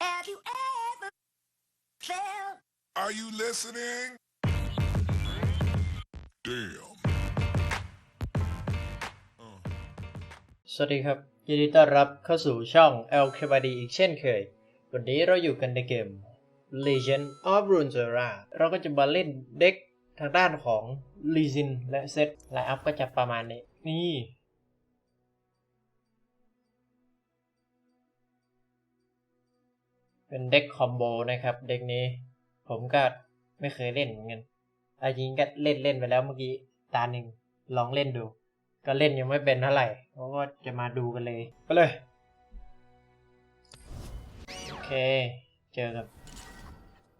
Have you ever felt Are you listening? Damn. สวัสดีครับ ยินดีต้อนรับเข้าสู่ช่อง LKBD อีกเช่นเคย วันนี้เราอยู่กันในเกม Legend of Runeterra เราก็จะมาเล่นเด็กทางด้านของ l e z i n และเซตไลน์อัพก็จะประมาณนี้ นี่ เป็นเด็กคอมโบนะครับ เด็กนี้ ผมก็ไม่เคยเล่นเหมือนกันอาจริงก็เล่นเล่นไปแล้วเมื่อกี้ตาหนึ่งลองเล่นดู ก็เล่นยังไม่เป็นเท่าไหร่เพราะว่าจะมาดูกันเลยก็เลยโอเค เจอกับ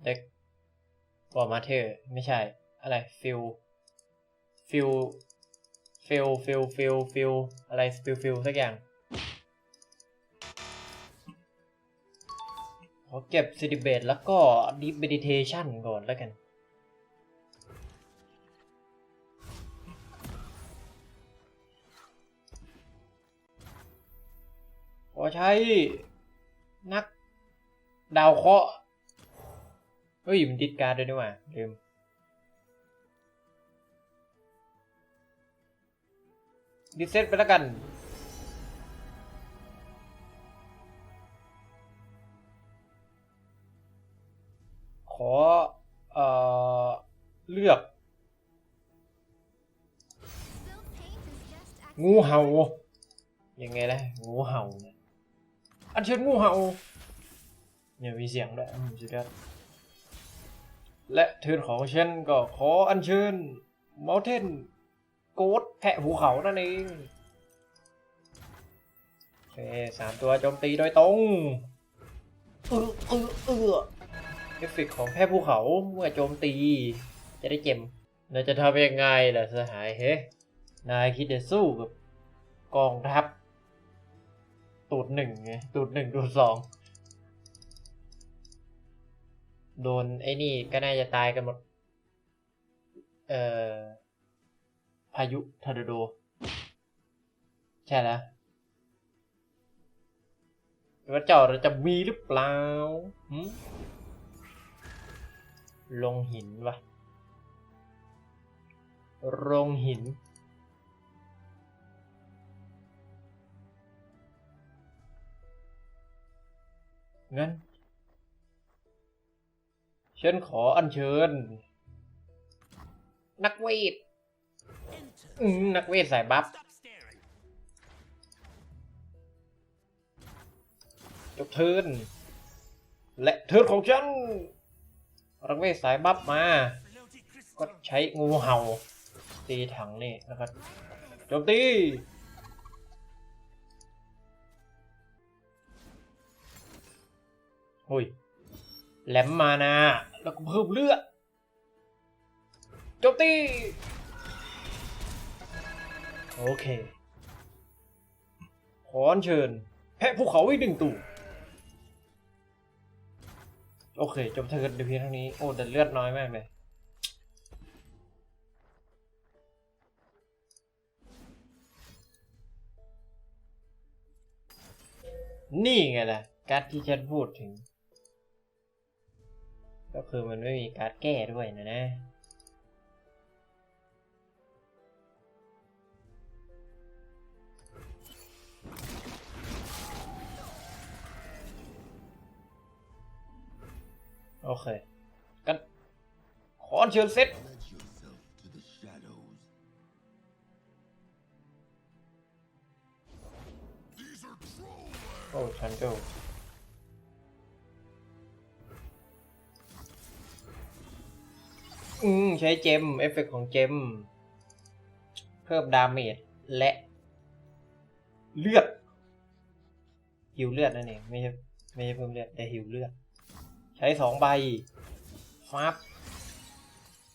เด็กบอมาเธอไม่ใช่ อะไรฟิลฟิลฟิลฟิลฟิลฟิลอะไรฟิลฟิลสักอย่าง อเก็บซิดิเบตแล้วก็ดิฟเมดิเทชันก่อนแล้วกัน ขอใช้ นัก ดาวเคราะห์เฮ้ย มันดิดการ์ดด้วยนี่หว่าลืมดิเซตไปแล้วกัน ขอเอ่อเลือก งูเห่ายังไงล่ะงูเห่าอันเชิญงูเห่าเนี่ยมีเสียงด้วยสุดยอดและเทินของฉันก็ขออัญเชิญม u เทนโกดแพะภูเขานั่นเองโอเคสามตัวโจมตีโดยตรงเออเออเออ เอฟเฟกต์ของแพะภูเขาเมื่อโจมตี จะได้เจมเราจะทำยังไงล่ะสหายเฮ้นายคิดจะสู้กับกองทัพ ตูดหนึ่งไงตูดหนึ่งตูดสองโดนไอ้นี่ก็น่าจะตายกันหมด เอ่อ พายุทอร์นาโด ใช่แล้วว่าเจ้าเราจะมีหรือเปล่าหืม ลงหินวะลงหิน งั้น ฉันขออัญเชิญ นักเวทนักเวทสายบัฟจบเทินและเทินของฉัน นักเวสายบัฟมา ก็ใช้งูเห่า ตีถังนี่นะครับโจมตีหุยแหลมมานาแล้วก็เพิ่มเลือดโจมตี โอเคขออัญเชิญ แพะภูเขาอีกหนึ่งตู่ โอเค จบเทิร์นเดี๋ยวเพียงเท่านี้ โอ้แต่เลือดน้อยมากเลยนี่ไงล่ะ การ์ดที่ฉันพูดถึง ก็คือมันไม่มีการ์ดแก้ด้วยนะนะ โอเค กันขอเชิญเซตโอ้ชันโจอืมใช้เจม เอฟเฟกต์ของเจม เพิ่มดาเมจและ เลือดหิวเลือดนั่นเอง ไม่ใช่ไม่ใช่เพิ่มเลือด แต่หิวเลือด ใช้สองใบฟับ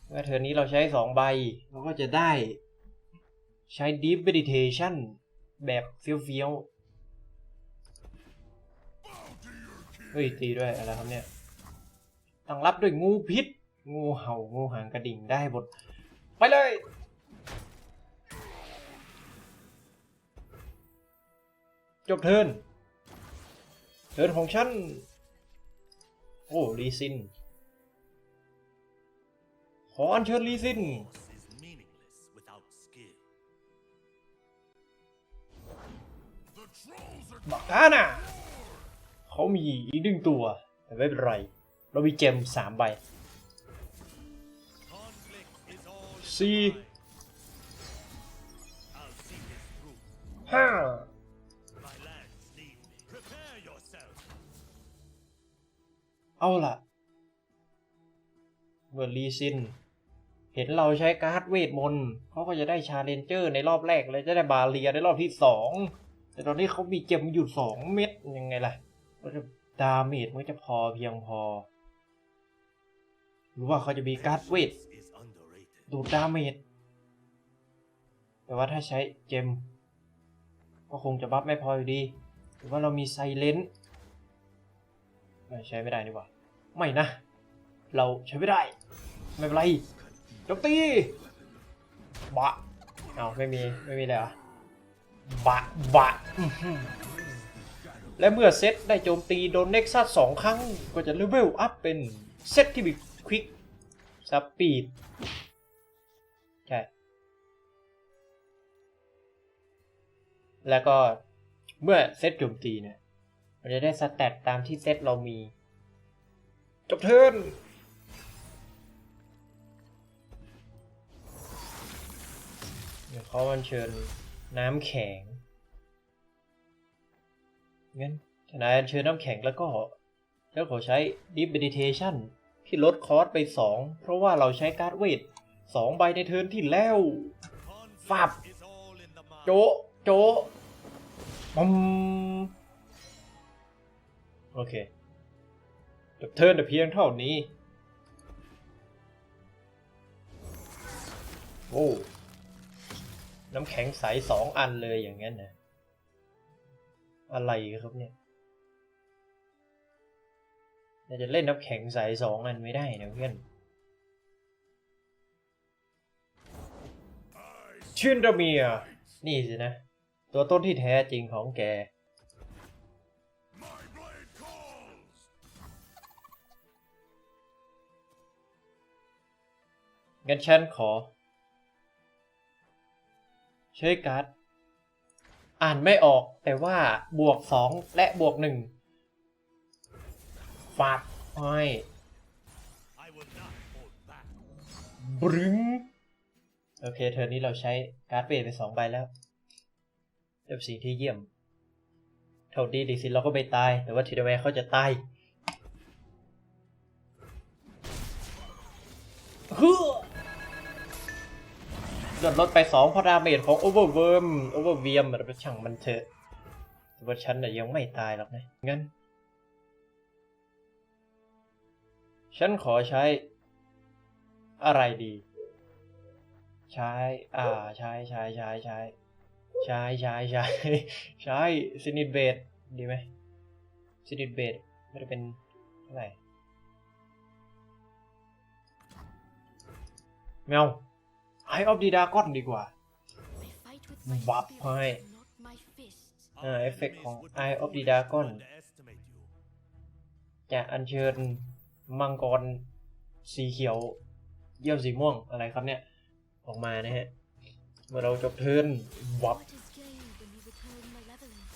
เมื่อเทอร์นี้เราใช้สองใบ เราก็จะได้ ใช้ Deep Meditation แบบเฟี้ยวๆ เฮ้ย ตีด้วย อะไรครับเนี่ยตั้งรับด้วยงูพิษ งูเห่า งูหางกระดิ่งได้หมด ไปเลย จบเทินเทินของฉัน โอ้ลีซิน ขออัญเชิญลีซิน บักกาน่ะ เขามีอีกหนึ่งตัว แต่ไม่เป็นไร เรามีเจมสามใบ Conflict เอาล่ะเมื่อลีซิน เห็นเราใช้การ์ดเวทมนต์เขาก็จะได้ชาเลนเจอร์ในรอบแรกเลยจะได้บาเรียในรอบที่สองแต่ตอนนี้เขามีเจมอยู่สองเม็ดยังไงล่ะก็จะดาเมจมันจะพอเพียงพอ หรือว่าเขาจะมีการ์ดเวทดูดดาเมจแต่ว่าถ้าใช้เจม ก็คงจะบัฟไม่พออยู่ดี หรือว่าเรามีไซเลนไม่ ใช้ไม่ได้นี่หว่า ไม่นะ เราใช้ไม่ได้ ไม่เป็นไรโจมตีบะเอาไม่มี ไม่มีเลยเหรอบะ บะ และเมื่อเซตได้โจมตีโดนเน็กซัสสองครั้ง ก็จะเลเวลอัพเป็นเซตที่มีควิกสปีดใช่ แล้วก็เมื่อเซตโจมตีเนี่ย มันจะได้สแตทตามที่เซตเรามีจบเทิร์นเดี๋ยวเขาอัญเชิญน้ำแข็งงั้นทนายอัญเชิญน้ำแข็งแล้วก็แล้วขอใช้ Deep Meditation ที่ลดคอร์สไป 2 เพราะว่าเราใช้การ์ดเวท2ใบในเทิร์นที่แล้ว Conflict Fab. is all in the mind. โจะโจะปุม โอเคจบเทิร์นแต่เพียงเท่านี้ โอ้ น้ำแข็งใสสองอันเลยอย่างนั้นนะ อะไรครับเนี่ยเราจะเล่นน้ำแข็งใสสองอันไม่ได้นะเพื่อนชินดาเมีย นี่สินะ ตัวต้นที่แท้จริงของแก งั้นฉันขอ ใช้การ์ดอ่านไม่ออกแต่ว่าบวกสองและบวกหนึ่งฝากให้บรึงโอเค เทอร์นี้เราใช้การ์ดเวทไปสองใบแล้วเป็นสิ่งที่เยี่ยมเท่าดีดีสิเราก็ไม่ตาย แต่ว่าทีเดแวร์เขาจะตายฮึ ลดลดไปสองเพราะดาเมจของโอเวอร์เวิร์มโอเวอร์เวียมมันเป็นช่างมันเถอะแต่ว่าฉันน่ะยังไม่ตายหรอกนะงั้น ฉันขอใช้ อะไรดี ใช้ อ่า ใช้ใช้ใช้ใช้ใช้ใช้ใช้ใช้ซินิเบตดีไหมซินิเบตไม่ได้เป็นเท่าไหร่แมว ไอออฟดีดากอนดีกว่า I fight with my Bop spirit, hai. not my fists. อ่า Our เอฟเฟก enemies ของ would Eye of the probably Dragon underestimate you. จะอัญเชิญมังกรสีเขียว เยี่ยวสีม่วงอะไรครับเนี่ย ออกมานะฮะ เมื่อเราจบเทิร์นวับ What is gained when you return malevolence?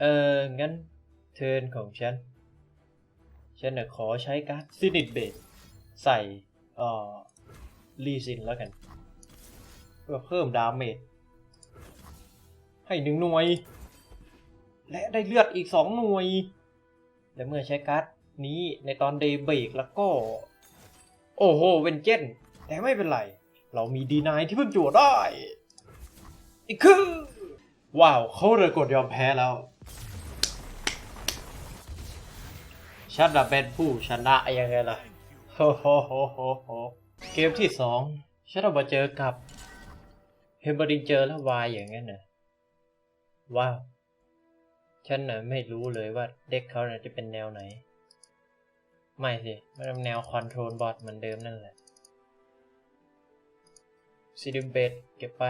เออ งั้นเทิร์นของฉัน ฉันน่ะขอใช้การ์ดซินิตเบส ใส่เอ่อลีซินแล้วกัน เพื่อเพิ่มดาเมจให้หนึ่งหน่วย และได้เลือดอีกสองหน่วย และเมื่อใช้การ์ดนี้ในตอนเดย์เบรกแล้วก็ โอ้โหเวนเจนแต่ไม่เป็นไร เรามีดีนายที่เพิ่งจั่วได้ อีกคือ ว้าวเขาเลยกดยอมแพ้แล้วฉันะเป็นผู้ชนะยังไงล่ะ โฮโฮโฮโฮโฮเกมที่สองฉันต้องมาเจอกับเฮมเบอริงเจอและวายอย่างนั้นน่ะว้าวฉันน่ะไม่รู้เลยว่าเด็กเขาน่ะจะเป็นแนวไหน ไม่สิมันเป็นแนวคอนโทรลบอทเหมือนเดิมนั่นแหละซิดิเบตเก็บไป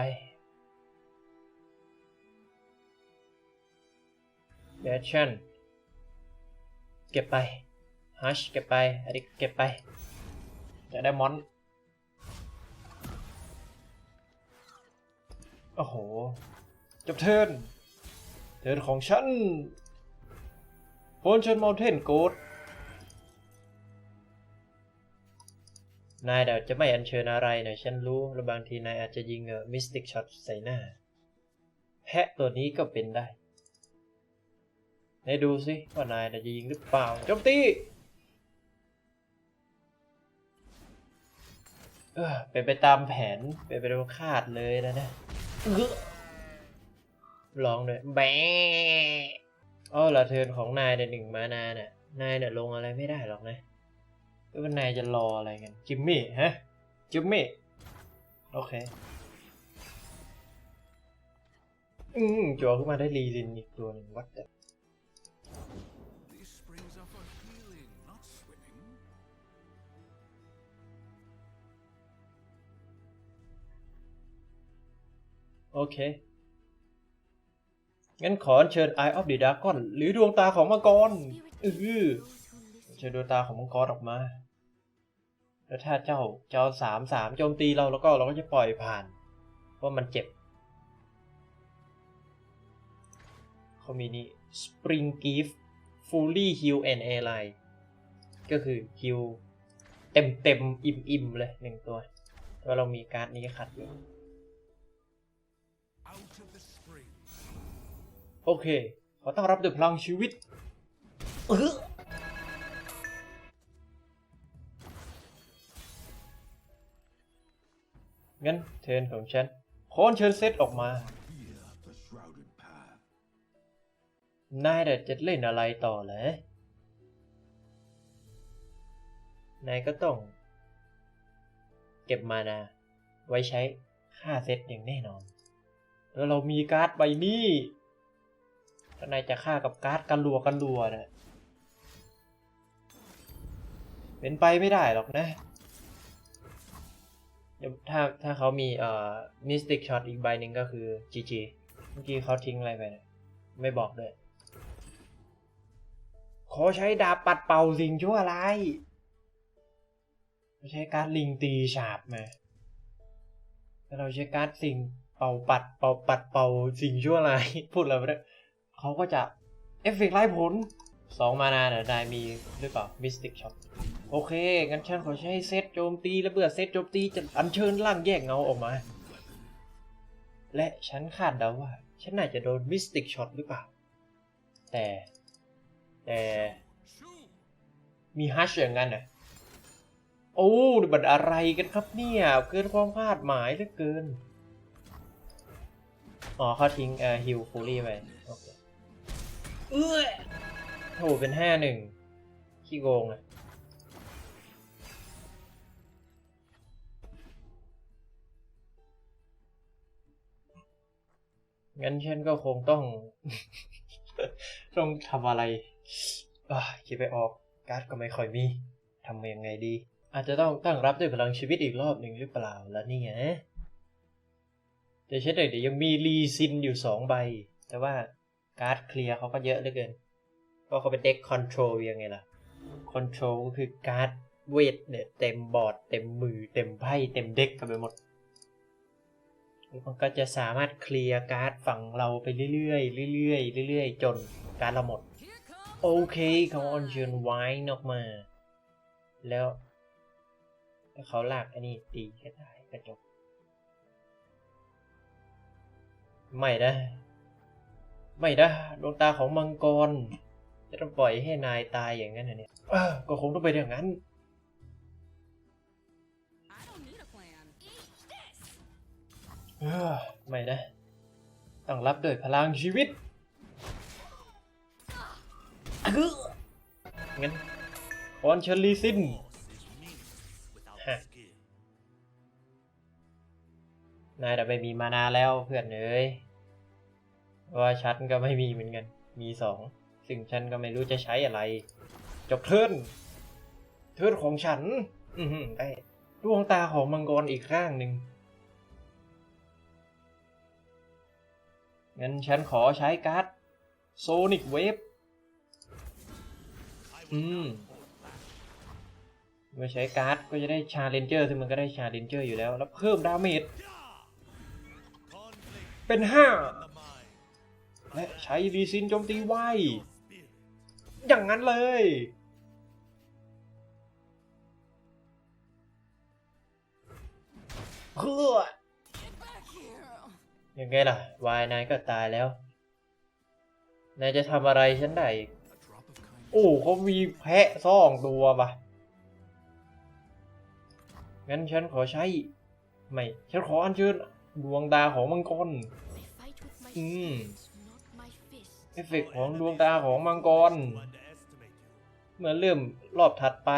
เมแอคชั่น เก็บไป ฮัชเก็บไปอันนี้เก็บไปจะได้มอน โอ้โห จบเทิร์นเทิร์นของฉันโพนชิญมอลเทนโกดนายเดี๋ยวจะไม่อัญเชิญอะไรนะฉันรู้ แล้วบางทีนายอาจจะยิงเออมิสติกช็อตใส่หน้า แพะตัวนี้ก็เป็นได้ไหนดูสิว่านายจะยิงหรือเปล่าโจมตี เป็นไปตามแผน เป็นไปตามคาดเลยนะเนะอื้องเลยแบะอ้อละเทินของนายในยหนึ่งมานาน่ะ นายเนี่ยลงอะไรไม่ได้หรอกนะแล้วว่านายจะรออะไรกัน จิมมี่ฮะ จิมมี่ โอเค อืมจัวขึ้นมาได้รีลินอีกตัวหนึ่งวัดแต่ โอเค งั้นขอเชิญ Eye of the Dragon หรือดวงตาของมังกรอือเชิญดวงตาของมังกรออกมา แล้วถ้าเจ้าเจ้าสามสามโจมตีเราแล้วก็เราก็จะปล่อยผ่าน เพราะมันเจ็บเขามีนี่ Spring Gift Fully Heal and Ally ก็คือ heal เต็มเต็มอิ่มอิ่มเลยหนึ่งตัวแต่ว่าเรามีการ์ดนี้ขัดอยู่ โอเค ขอต้อนรับด้วยพลังชีวิตอื้องั้นเทิร์นของฉันขอเชิญเซตออกมา Here, the shrouded path. นายเด็ดจะเล่นอะไรต่อเหรอนายก็ต้อง เก็บมานา ไว้ใช้ค่าเซตอย่างแน่นอน แล้วเรามีการ์ดใบนี้ถ้านายจะฆ่ากับการ์ดกันรัวกันรัวนะเป็นไปไม่ได้หรอกนะ ถ้าถ้าเขามีเอ่อมิสติกช็อตอีกใบหนึ่งก็คือ GG เมื่อกี้เขาทิ้งอะไรไปนะไม่บอกด้วย ขอใช้ดาบปัดเป่าสิ่งชั่วร้ายใช้การ์ดลิงตีฉาบมาถ้าเราใช้การ์ดสิ่ง เป่าปัด เป่าปัดเป่าสิ่งชั่วร้ายพูดอะไรไปเนี่ยเขาก็จะเอฟเฟกต์ไล่ผลสองมานาเดี๋ยนายมีหรือเปล่ามิสติกช็อตโอเค งั้นฉันขอใช้เซตโจมตีและเบื่อเซตโจมตีจะอัญเชิญร่างแยกเงาออกมา และฉันคาดเดาว่า ฉันน่าจะโดนมิสติกช็อตหรือเปล่า แต่ แต่มีฮัชอย่างนั้นนะโอ้บันอะไรกันครับเนี่ย เกินความคาดหมายเหลือเกิน อ๋อเขาทิ้งเอ่อฮิลฟูลี่ไปโอเคเอ้ยโหเป็นห้าหนึ่งขี้โกงอะงั้นฉันก็คงต้อง ต้องทำอะไรอ่าคิดไปออก การ์ดก็ไม่ค่อยมีทำยังไงดี อาจจะต้องตั้งรับด้วยพลังชีวิตอีกรอบหนึ่งหรือเปล่าแล้วนี่ไง แต่เช่นเดี๋ยวยังมีรีซินอยู่สองใบ แต่ว่าการ์ดเคลียร์เขาก็เยอะเหลือเกินเพราะเขาเป็นเด็กคอนโทรลยังไงล่ะคอนโทรลก็คือการ์ดเวทเนี่ยเต็มบอร์ดเต็มมือเต็มไพ่เต็มเด็กกันไปหมดมันก็จะสามารถเคลียร์การ์ดฝั่งเราไปเรื่อยๆเรื่อยๆเรื่อยๆ จนการดเราหมด โอเคเขาออนเชิญไว้ออกมา แล้วเขาลากอันนี้ตีก็ได้กระจก ไม่นะ ไม่นะดวงตาของมังกร จะต้องปล่อยให้นายตายอย่างนั้นนะเนี่ยก็คงต้องไปอย่างนั้นเออไม่นะ ต้องรับด้วยพลังชีวิตอื้องั้นคอนเชลลีซิน นายแต่ไม่มีมานาแล้วเพื่อนเอ้ยว่าฉันก็ไม่มีเหมือนกัน มีสองซึ่งฉันก็ไม่รู้จะใช้อะไร จบเทิร์นเทิร์นของฉัน อือได้ดวงตาของมังกรอีกข้างหนึ่งงั้นฉันขอใช้การ์ดโซนิกเวฟอืมเมื่อใช้การ์ดก็จะได้ชาเลนเจอร์ซึ่งมันก็ได้ชาเลนเจอร์อยู่แล้ว แล้วเพิ่มดาเมจ เป็น in the mind. 5และใช้รีซินโจมตีไวอย่างนั้นเลย เพื่อยังไงล่ะ วายนายก็ตายแล้ว นายจะทำอะไรฉันได้อีก โอ้เขามีแพะซ่องตัวปะงั้นฉันขอใช้ ไม่ ฉันขออัญเชิญ ดวงตาของมังกร I fight with my Mm. spirit, not my fist. เอฟเฟกต์ของดวงตาของมังกร Underestimate you. เมื่อเริ่มรอบถัดไป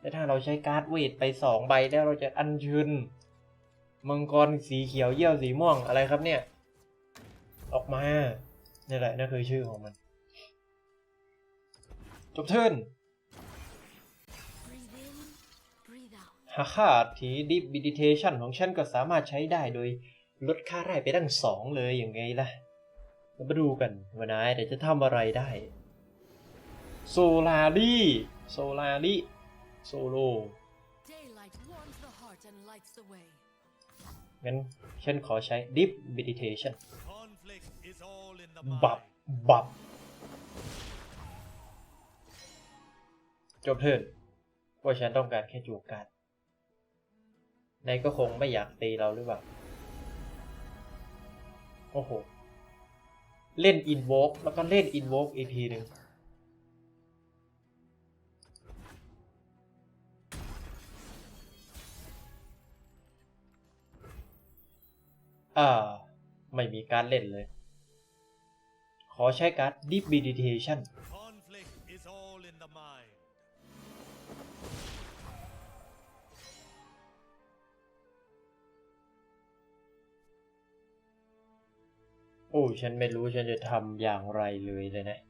และถ้าเราใช้การ์ดเวทไปสองใบแล้วเราจะอัญเชิญมังกรสีเขียวเยี่ยวสีม่วงอะไรครับเนี่ย ออกมา นี่แหละนั่นคือชื่อของมัน จบเทิร์น หาค่าทีดิบิดิเทชันของฉันก็สามารถใช้ได้โดยลดค่าไร่ไปตั้งสองเลยอย่างไงล่ะเรามาดูกันว่านายแต่จะทำอะไรได้ โซลารีโซลารีโซโล Daylight warms the heart and lights the way. งั้นฉันขอใช้ Deep Meditation Conflict is all in the บับ mind. บับ จบเทิร์นเพราะฉันต้องการแค่จูบกัน นายก็คงไม่อยากตีเราหรือเปล่า โอ้โห เล่น Invoke แล้วก็เล่น Invoke อีกทีหนึ่งอ่า ไม่มีการเล่นเลย ขอใช้การ์ด Deep Meditation โอ้ฉันไม่รู้ฉันจะทำอย่างไรเลยเลยนะ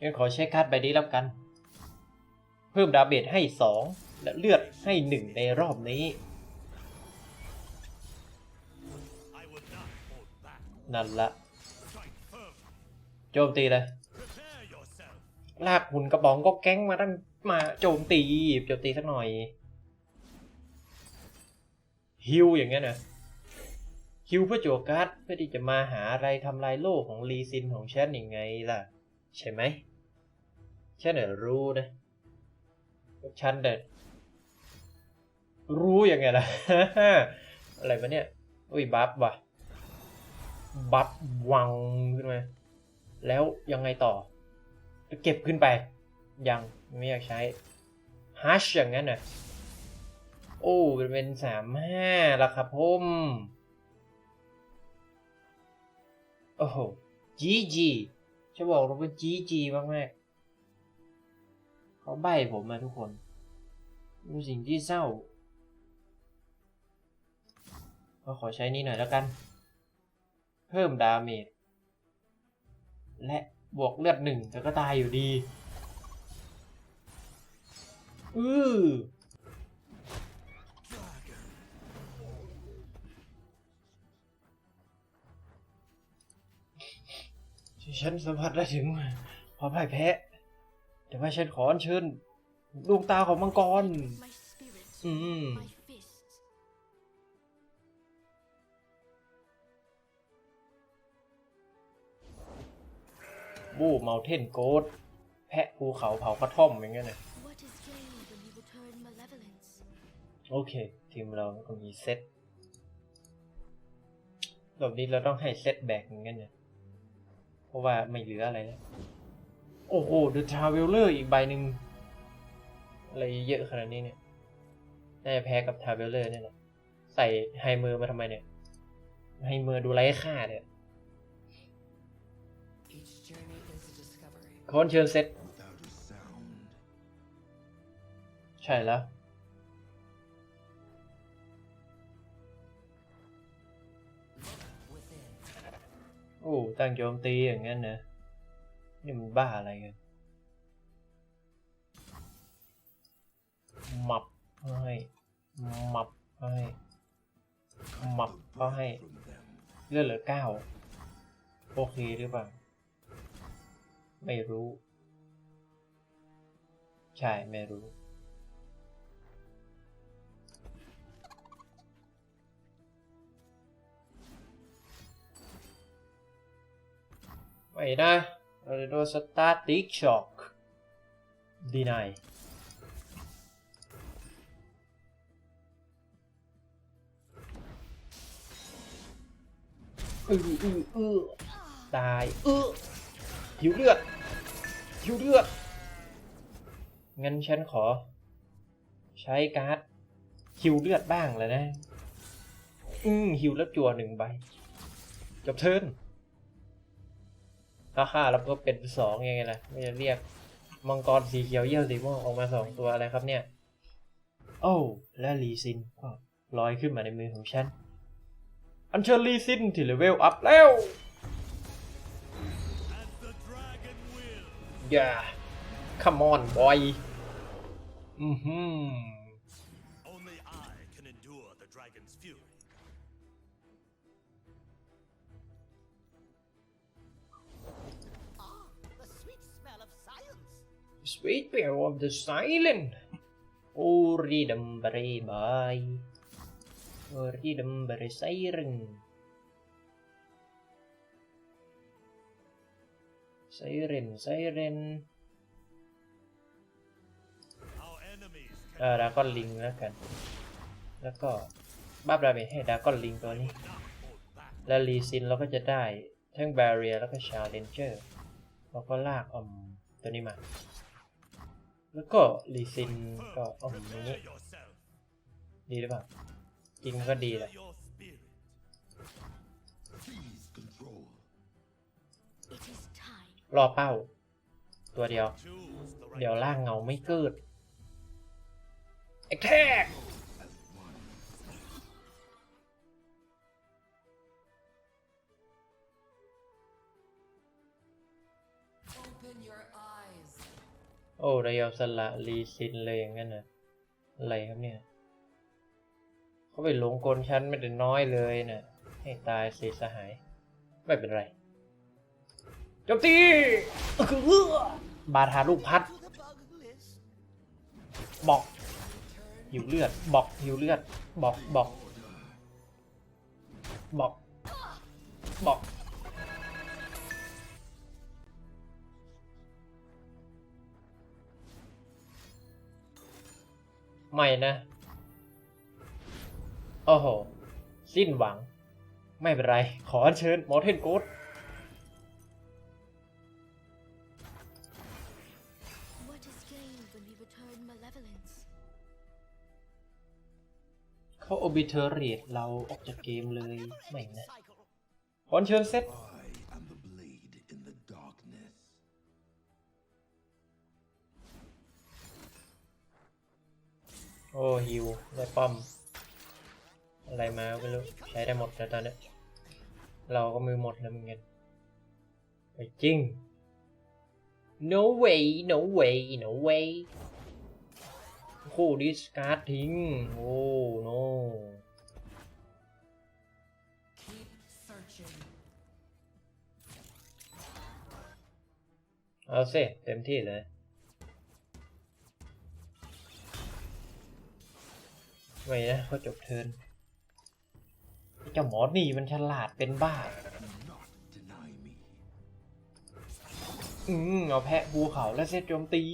งั้นขอใช้การ์ดใบนี้แล้วกัน เพิ่มดาเมจให้ 2 และเลือดให้ 1 ในรอบนี้ นั่นละโจมตีเลย ลากหุ่นกระป๋องก็แก๊งมาตั้ง มาโจมตีโจมตีสักหน่อยฮิวอย่างเงี้ยนะฮิวเพื่อโจการ์ดเพื่อที่จะมาหาอะไรทำลายโลกของลีซินของฉันยังไงล่ะ ใช่ไหมฉันเน่ะรู้นะฉันเด็ดรู้ยังไงล่ะ อะไรวะเนี่ยอุ้ยบัฟว่ะบัฟวังขึ้นมาแล้วยังไงต่อ เก็บขึ้นไป ยังไม่อยากใช้ฮัชอย่างนั้นน่ะ โอ้เป็นสามห้าละครับผมโอ้โหจีจีจะบอกเราเป็นจีจีมากมากๆเขาใบผมมาทุกคนเป็นสิ่งที่เศร้าก็ขอใช้นี่หน่อยแล้วกัน เพิ่มดาเมจและบวกเลือดหนึ่งแต่ก็ตายอยู่ดี อือฉันสัมผัสได้ถึงความพ่ายแพ้แต่ว่าฉันขออเชิญดวงตาของมังกร อืมบูเมาเทนโกดแพะภูเขาเผากระท่อมอย่างเงี้ยนะ What โอเค ทีมเราก็มีเซตแบบนี้เราต้องให้เซตแบกอย่างเงี้ยนะเพราะว่าไม่เหลืออะไรแล้ว โอ้โห The Traveler อีกใบหนึ่งอะไรเยอะขนาดนี้เนี่ย น่าจะแพ้กับ Traveler เนี่ยแหละใส่ไฮเมอร์มาทำไมเนี่ย ไฮเมอร์ดูไร้ค่าเนี่ย Each journey is a discovery. คอนเชิญเซต Without a sound. ใช่แล้ว โอ้ตั้งโจมตีอย่างนั้นนะนี่มันบ้าอะไรกันหมับให้หมับให้หมับก็ให้เลือดเหลือเก้าโอเคหรือเปล่า ไม่รู้ ใช่ ไม่รู้ ไม่นะเราจะโดนสตาร์ติกช็อคดีนายอืออืออือตายอือหิวเลือดหิวเลือดงั้นฉันขอ ใช้การ์ดฮิวเลือดบ้างแล้วนะ อืมฮิวแล้วจั่วหนึ่งใบจบเทิร์น ฮ่าฮ่าแล้วก็เป็นสองยังไงล่ะไม่จะเรียกมังกรสีเขียวเยี่ยวสีม่วงออกมาสองตัวอะไรครับเนี่ย โอ้และลีซินก็ลอยขึ้นมาในมือของฉัน อันเชิญลีซินที่เลเวลอัพแล้ว And the dragon will. อย่า come on boy อือหือ Sweet Bear of the Silent โอรีดัมบรบายโอรีดัมบรไซเรนไซเรนไซเรน Our enemies เออ can ดากอนลิงแล้วกัน แล้วก็บ้าบราเมจให้ดากอนลิงตัวนี้ not hold back. และรีซินเราก็จะได้ทั้งบาเรียแล้วก็ชาเลนเจอร์แล้วก็ลากอมตัวนี้มา แล้วก็ลีซินก็อาอย่างนี้ ดีหรือเปล่าจริงมนก็ดีแหละรอเป้า ตัวเดียว เดี๋ยวล่างเงาไม่เกิดแอคแท็ก โอ้เรายอมสละรีซินเลยอย่างนั้นน่ะอะไรครับเนี่ยเขาไปหลงกลชั้นไม่ได้น้อยเลยน่ะให้ตายเสิสหาย ไม่เป็นไรจมตีบาทาลูกพัด บอกหิวเลือด บอกหิวเลือด บอกบอก บอก บอก ไม่นะ โอ้โห สิ้นหวัง ไม่เป็นไร ขออัญเชิญหมอเทนโกด What is gained when we return malevolence? เขาโอบิเทอร์เรตเราออกจากเกมเลย ไม่ Ending นะ cycle. ขออัญเชิญเซต โอ้ฮิวได้ป้อม อะไรมาไม่รู้ใช้ได้หมดแล้วตอนนี้เราก็มือหมดแล้วเหมือนกันไปจริง no way no way no way คู่ดิสการ์ดทิ้ง โอ้ no Keep searching. เอาสิเต็มที่เลย ไม่นะเขาจบเทินเจ้าหมอนี่มันฉลาดเป็นบ้า อืมเอาแพะภูเขาแล้วเซตโจมตี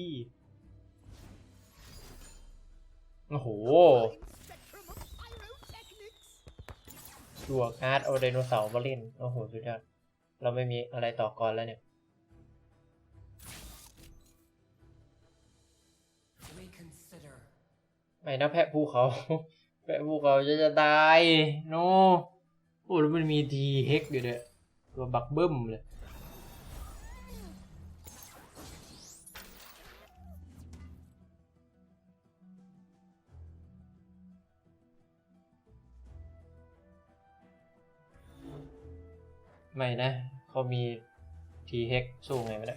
โอ้โห Spectrum of pyrotechnics. ชัวการ์ดเอาไดโนเสาร์มาเล่น โอ้โห สุดยอด เราไม่มีอะไรต่อกรแล้วเนี่ย ไม่นะแพะภูเขา แพะภูเขาจะจะตายโนโอ้แล้วมันมีทีเฮกอยู่เนี่ยตัวบักเบิ้มเลยไม่นะ เขามีทีเฮกสู้ไงไม่ได้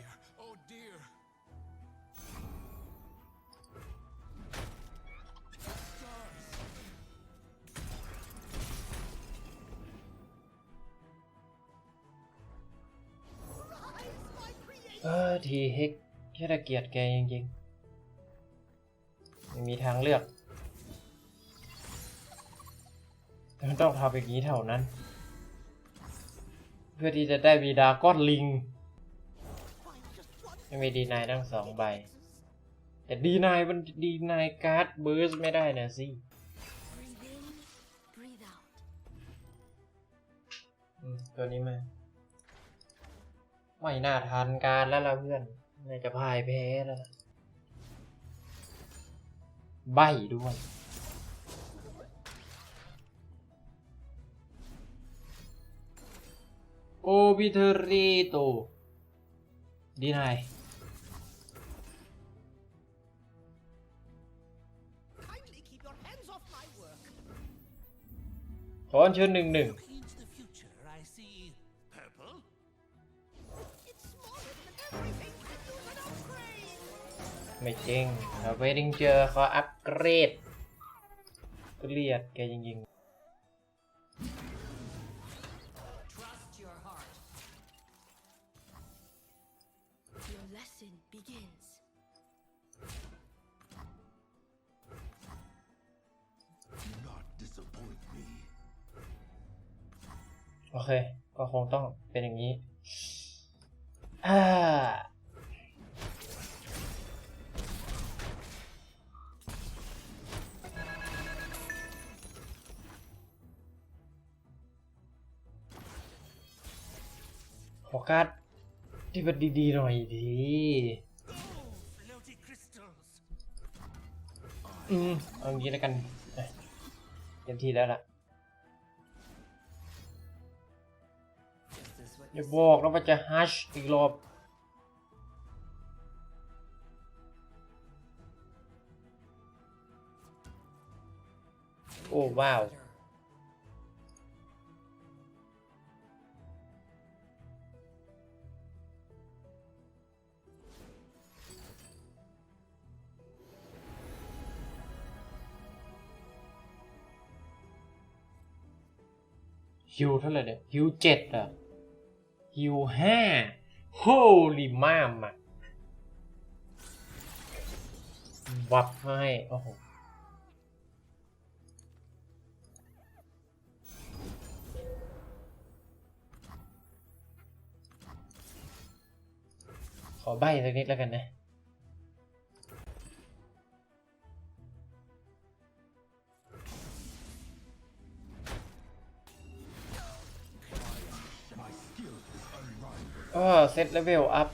เออทีเฮกแค่ตะเกียดแกจริงๆไม่มีทางเลือกแต่มันต้องทำอย่างนี้เท่านั้น เพื่อที่จะได้มีดราก้อนลิงไม่มีดีนายทั้งสองใบ แต่ดีนายมันดีนายการ์ดเบิร์สไม่ได้นะสิ Breathe in, breathe out. อืมตัวนี้มา ไม่น่าทันการแล้วล่ะเพื่อนน่าจะพ่ายแพ้แล้วใบด้วยโอบิเทอรีโตดีนายขออัญเชิญหนึ่งหนึ่ง ไม่จริงเราไปดิงเจอเขาอัปเกรดเกลียดแกจริง Trust your heart. Your lesson begins. Do not disappoint me. ๆโอเค ก็คงต้องเป็นอย่างนี้ อ่า การ์ดที่มันดีๆหน่อยดีอืมเอางี้แล้วกันเต็มที่แล้วล่ะอย่าบอกนะว่าจะฮัชอีกรอบโอ้ว้าว ฮิวเท่าไหร่เนี่ยฮิวเจ็ดอะฮิวห้าโฮลิมามอะวับให้โอ้โหขอใบสักนิดแล้วกันนะ็เซตเลเวลอัพ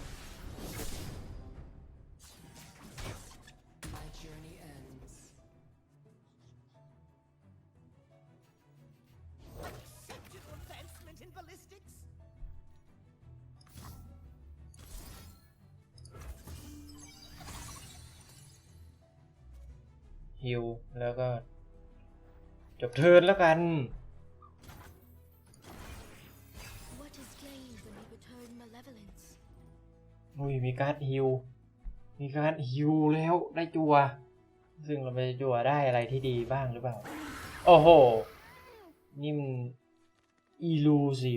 ฮิลแล้วก็ จบเทินแล้วกัน การ์ดฮิว มีการ์ดฮิวแล้วได้จัว ซึ่งเราไปจัวได้อะไรที่ดีบ้างหรือเปล่า โอ้โห นี่มันอีลูซี